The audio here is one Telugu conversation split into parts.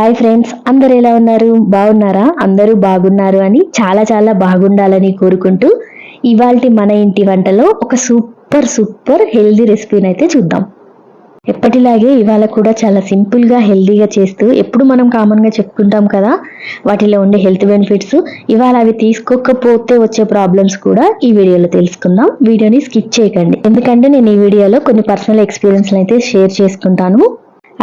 హాయ్ ఫ్రెండ్స్ అందరు ఎలా ఉన్నారు? బాగున్నారా? అందరూ బాగున్నారు అని చాలా చాలా బాగుండాలని కోరుకుంటూ ఇవాళ మన ఇంటి వంటలో ఒక సూపర్ సూపర్ హెల్దీ రెసిపీని అయితే చూద్దాం. ఎప్పటిలాగే ఇవాళ కూడా చాలా సింపుల్గా హెల్దీగా చేస్తూ ఎప్పుడు మనం కామన్గా చెప్పుకుంటాం కదా వాటిలో ఉండే హెల్త్ బెనిఫిట్స్. ఇవాళ అవి తీసుకోకపోతే వచ్చే ప్రాబ్లమ్స్ కూడా ఈ వీడియోలో తెలుసుకుందాం. వీడియోని స్కిప్ చేయకండి. ఎందుకంటే నేను ఈ వీడియోలో కొన్ని పర్సనల్ ఎక్స్పీరియన్స్ అయితే షేర్ చేసుకుంటాను.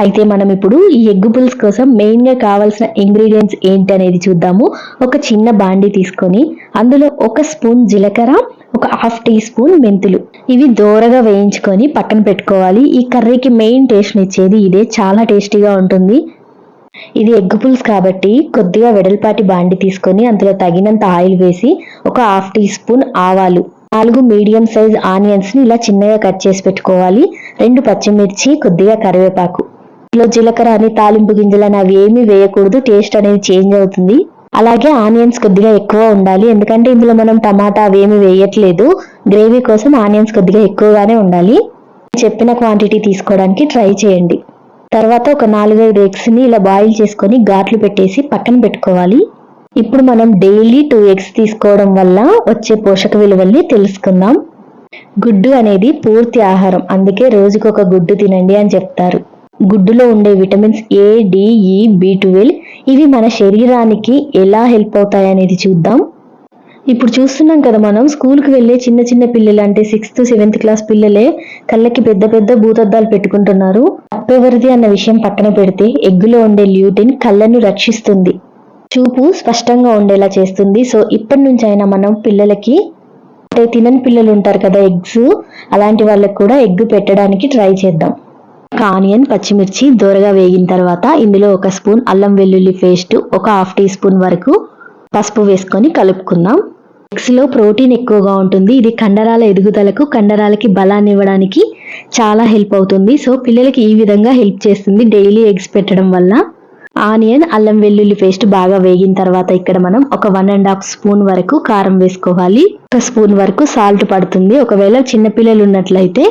అయితే మనం ఇప్పుడు ఈ ఎగ్ పుల్స్ కోసం మెయిన్గా కావాల్సిన ఇంగ్రీడియంట్స్ ఏంటి అనేది చూద్దాము. ఒక చిన్న బాండి తీసుకొని అందులో ఒక స్పూన్ జీలకర్ర ఒక హాఫ్ టీ స్పూన్ మెంతులు. ఇవి దోరగా వేయించుకొని పక్కన పెట్టుకోవాలి. ఈ కర్రీకి మెయిన్ టేస్ట్ ఇచ్చేది ఇదే చాలా టేస్టీగా ఉంటుంది. ఇది ఎగ్ పుల్స్ కాబట్టి కొద్దిగా వెడల్పాటి బాండి తీసుకొని అందులో తగినంత ఆయిల్ వేసి ఒక హాఫ్ టీ స్పూన్ ఆవాలు నాలుగు మీడియం సైజ్ ఆనియన్స్ని ఇలా చిన్నగా కట్ చేసి పెట్టుకోవాలి. రెండు పచ్చిమిర్చి కొద్దిగా కరివేపాకు. ఇందులో జీలకర్ర అని తాలింపు గింజలను అవి ఏమీ వేయకూడదు టేస్ట్ అనేది చేంజ్ అవుతుంది. అలాగే ఆనియన్స్ కొద్దిగా ఎక్కువ ఉండాలి ఎందుకంటే ఇందులో మనం టమాటా అవేమి వేయట్లేదు. గ్రేవీ కోసం ఆనియన్స్ కొద్దిగా ఎక్కువగానే ఉండాలి. చెప్పిన క్వాంటిటీ తీసుకోవడానికి ట్రై చేయండి. తర్వాత ఒక నాలుగైదు ఎగ్స్ని ఇలా బాయిల్ చేసుకొని ఘాట్లు పెట్టేసి పక్కన పెట్టుకోవాలి. ఇప్పుడు మనం డైలీ టూ ఎగ్స్ తీసుకోవడం వల్ల వచ్చే పోషక విలువల్ని తెలుసుకుందాం. గుడ్డు అనేది పూర్తి ఆహారం అందుకే రోజుకొక గుడ్డు తినండి అని చెప్తారు. గుడ్డులో ఉండే vitamins A D E B twelve ఇవి మన శరీరానికి ఎలా హెల్ప్ అవుతాయి అనేది చూద్దాం. ఇప్పుడు చూస్తున్నాం కదా మనం స్కూల్కి వెళ్ళే చిన్న చిన్న పిల్లలు అంటే సిక్స్త్ సెవెంత్ క్లాస్ పిల్లలే కళ్ళకి పెద్ద పెద్ద భూతద్దాలు పెట్టుకుంటున్నారు. తప్పెవరిది అన్న విషయం పక్కన పెడితే ఎగ్గులో ఉండే ల్యూటిన్ కళ్ళను రక్షిస్తుంది. చూపు స్పష్టంగా ఉండేలా చేస్తుంది. సో ఇప్పటి నుంచి అయినా మనం పిల్లలకి అంటే తినని పిల్లలు ఉంటారు కదా ఎగ్స్ అలాంటి వాళ్ళకి కూడా ఎగ్ పెట్టడానికి ట్రై చేద్దాం. ఆనియన్ పచ్చిమిర్చి దోరగా వేగిన తర్వాత ఇందులో ఒక స్పూన్ అల్లం వెల్లుల్లి పేస్ట్ ఒక హాఫ్ టీ స్పూన్ వరకు పసుపు వేసుకొని కలుపుకుందాం. ఎగ్స్లో ప్రోటీన్ ఎక్కువగా ఉంటుంది. ఇది కండరాల ఎదుగుదలకు కండరాలకి బలాన్ని ఇవ్వడానికి చాలా హెల్ప్ అవుతుంది. సో పిల్లలకి ఈ విధంగా హెల్ప్ చేస్తుంది డైలీ ఎగ్స్ పెట్టడం వల్ల. ఆనియన్ అల్లం వెల్లుల్లి పేస్ట్ బాగా వేగిన తర్వాత ఇక్కడ మనం ఒక వన్ అండ్ హాఫ్ స్పూన్ వరకు కారం వేసుకోవాలి. ఒక స్పూన్ వరకు సాల్ట్ పడుతుంది. ఒకవేళ చిన్నపిల్లలు ఉన్నట్లయితే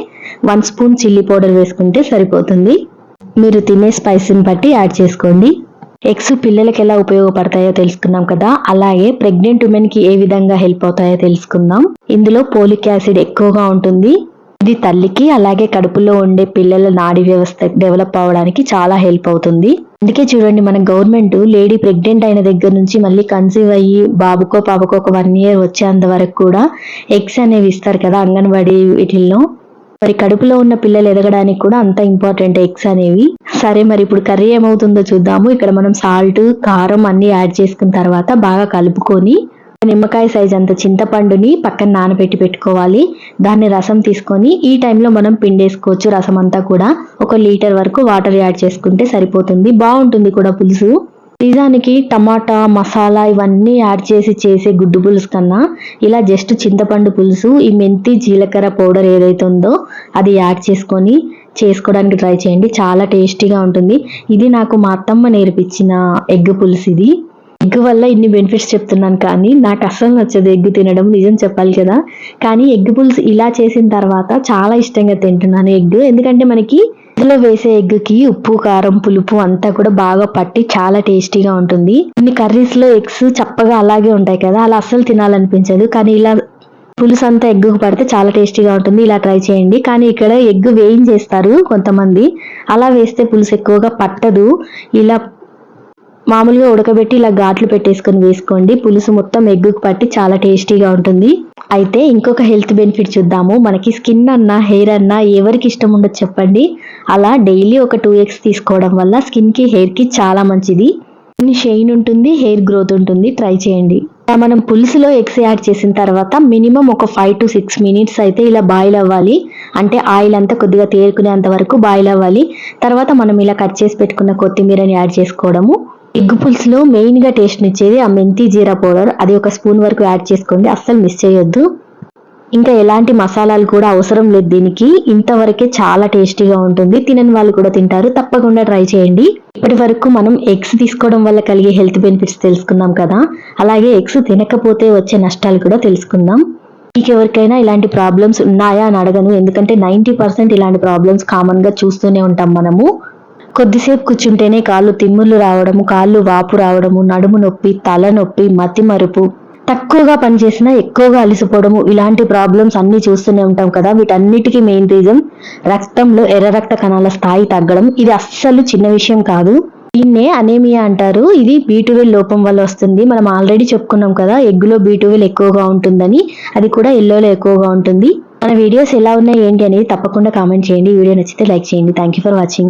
వన్ స్పూన్ చిల్లీ పౌడర్ వేసుకుంటే సరిపోతుంది. మీరు తినే స్పైసీని బట్టి యాడ్ చేసుకోండి. ఎగ్స్ పిల్లలకి ఎలా ఉపయోగపడతాయో తెలుసుకున్నాం కదా. అలాగే ప్రెగ్నెంట్ ఉమెన్కి ఏ విధంగా హెల్ప్ అవుతాయో తెలుసుకుందాం. ఇందులో పోలిక్ యాసిడ్ ఎక్కువగా ఉంటుంది. ఇది తల్లికి అలాగే కడుపులో ఉండే పిల్లల నాడీ వ్యవస్థ డెవలప్ అవ్వడానికి చాలా హెల్ప్ అవుతుంది. అందుకే చూడండి మన గవర్నమెంట్ లేడీ ప్రెగ్నెంట్ అయిన దగ్గర నుంచి మళ్ళీ కన్సీవ్ అయ్యి బాబుకో పాపకో ఒక వన్ ఇయర్ వచ్చేంత వరకు కూడా ఎగ్స్ అనేవి ఇస్తారు కదా అంగన్వాడీ వీటిల్లో. మరి కడుపులో ఉన్న పిల్లలు ఎదగడానికి కూడా అంత ఇంపార్టెంట్ ఎగ్స్ అనేవి. సరే మరి ఇప్పుడు కర్రీ ఏమవుతుందో చూద్దాము. ఇక్కడ మనం సాల్ట్ కారం అన్ని యాడ్ చేసుకున్న తర్వాత బాగా కలుపుకొని నిమ్మకాయ సైజ్ అంత చింతపండుని పక్కన నానబెట్టి పెట్టుకోవాలి. దాన్ని రసం తీసుకొని ఈ టైంలో మనం పిండేసుకోవచ్చు రసం అంతా కూడా. ఒక లీటర్ వరకు వాటర్ యాడ్ చేసుకుంటే సరిపోతుంది. బాగుంటుంది కూడా పులుసు. నిజానికి టమాటా మసాలా ఇవన్నీ యాడ్ చేసి చేసే గుడ్డు పులుసు కన్నా ఇలా జస్ట్ చింతపండు పులుసు ఈ మెంతి జీలకర్ర పౌడర్ ఏదైతే ఉందో అది యాడ్ చేసుకొని చేసుకోవడానికి ట్రై చేయండి. చాలా టేస్టీగా ఉంటుంది. ఇది నాకు మా అత్తమ్మ నేర్పించిన ఎగ్ పులుసు ఇది. ఎగ్ వల్ల ఇన్ని బెనిఫిట్స్ చెప్తున్నాను కానీ నాకు అస్సలు నచ్చదు ఎగ్ తినడం నిజం చెప్పాలి కదా. కానీ ఎగ్ పులుసు ఇలా చేసిన తర్వాత చాలా ఇష్టంగా తింటున్నాను ఎగ్. ఎందుకంటే మనకి ఇందులో వేసే ఎగ్కి ఉప్పు కారం పులుపు అంతా కూడా బాగా పట్టి చాలా టేస్టీగా ఉంటుంది. కొన్ని కర్రీస్లో ఎగ్స్ చప్పగా అలాగే ఉంటాయి కదా అలా అస్సలు తినాలనిపించదు. కానీ ఇలా పులుసు అంతా ఎగ్గుకు పడితే చాలా టేస్టీగా ఉంటుంది. ఇలా ట్రై చేయండి. కానీ ఇక్కడ ఎగ్ వేయించేస్తారు కొంతమంది. అలా వేస్తే పులుసు ఎక్కువగా పట్టదు. ఇలా మామూలుగా ఉడకబెట్టి ఇలా ఘాట్లు పెట్టేసుకొని వేసుకోండి. పులుసు మొత్తం ఎగ్గుకు పట్టి చాలా టేస్టీగా ఉంటుంది. అయితే ఇంకొక హెల్త్ బెనిఫిట్ చూద్దాము. మనకి స్కిన్ అన్నా హెయిర్ అన్నా ఎవరికి ఇష్టం ఉండదు చెప్పండి. అలా డైలీ ఒక టూ ఎగ్స్ తీసుకోవడం వల్ల స్కిన్కి హెయిర్కి చాలా మంచిది. షైన్ ఉంటుంది హెయిర్ గ్రోత్ ఉంటుంది. ట్రై చేయండి. మనం పులుసులో ఎగ్స్ యాడ్ చేసిన తర్వాత మినిమం ఒక ఫైవ్ టు సిక్స్ మినిట్స్ అయితే ఇలా బాయిల్ అవ్వాలి. అంటే ఆయిల్ అంతా కొద్దిగా తేరుకునేంత వరకు బాయిల్ అవ్వాలి. తర్వాత మనం ఇలా కట్ చేసి పెట్టుకున్న కొత్తిమీరని యాడ్ చేసుకోవడము. ఎగ్ పులుసులో మెయిన్గా టేస్ట్ని ఇచ్చేది ఆ మెంతి జీరా పౌడర్. అది ఒక స్పూన్ వరకు యాడ్ చేసుకోండి. అస్సలు మిస్ చేయొద్దు. ఇంకా ఎలాంటి మసాలాలు కూడా అవసరం లేదు దీనికి. ఇంతవరకే చాలా టేస్టీగా ఉంటుంది. తినని వాళ్ళు కూడా తింటారు. తప్పకుండా ట్రై చేయండి. ఇప్పటి వరకు మనం ఎగ్స్ తీసుకోవడం వల్ల కలిగే హెల్త్ బెనిఫిట్స్ తెలుసుకుందాం కదా. అలాగే ఎగ్స్ తినకపోతే వచ్చే నష్టాలు కూడా తెలుసుకుందాం. మీకు ఎవరికైనా ఇలాంటి ప్రాబ్లమ్స్ ఉన్నాయా అని అడగను. ఎందుకంటే నైంటీ పర్సెంట్ ఇలాంటి ప్రాబ్లమ్స్ కామన్గా చూస్తూనే ఉంటాం మనము. కొద్దిసేపు కూర్చుంటేనే కాళ్ళు తిమ్ముళ్ళు రావడము కాళ్ళు వాపు రావడము నడుము నొప్పి తల నొప్పి మతి మరుపు. తక్కువగా పనిచేసినా ఎక్కువగా అలసిపోవడము ఇలాంటి ప్రాబ్లమ్స్ అన్ని చూస్తూనే ఉంటాం కదా. వీటన్నిటికీ మెయిన్ రీజన్ రక్తంలో ఎర్ర రక్త కణాల స్థాయి తగ్గడం. ఇది అస్సలు చిన్న విషయం కాదు. దీన్నే అనేమియా అంటారు. ఇది బీటువెల్ లోపం వల్ల వస్తుంది. మనం ఆల్రెడీ చెప్పుకున్నాం కదా ఎగ్గులో బీటువెల్ ఎక్కువగా ఉంటుందని. అది కూడా ఎల్లోలో ఎక్కువగా ఉంటుంది. మన వీడియోస్ ఎలా ఉన్నాయి ఏంటి అనేది తప్పకుండా కామెంట్ చేయండి. వీడియో నచ్చితే లైక్ చేయండి. Thank you for watching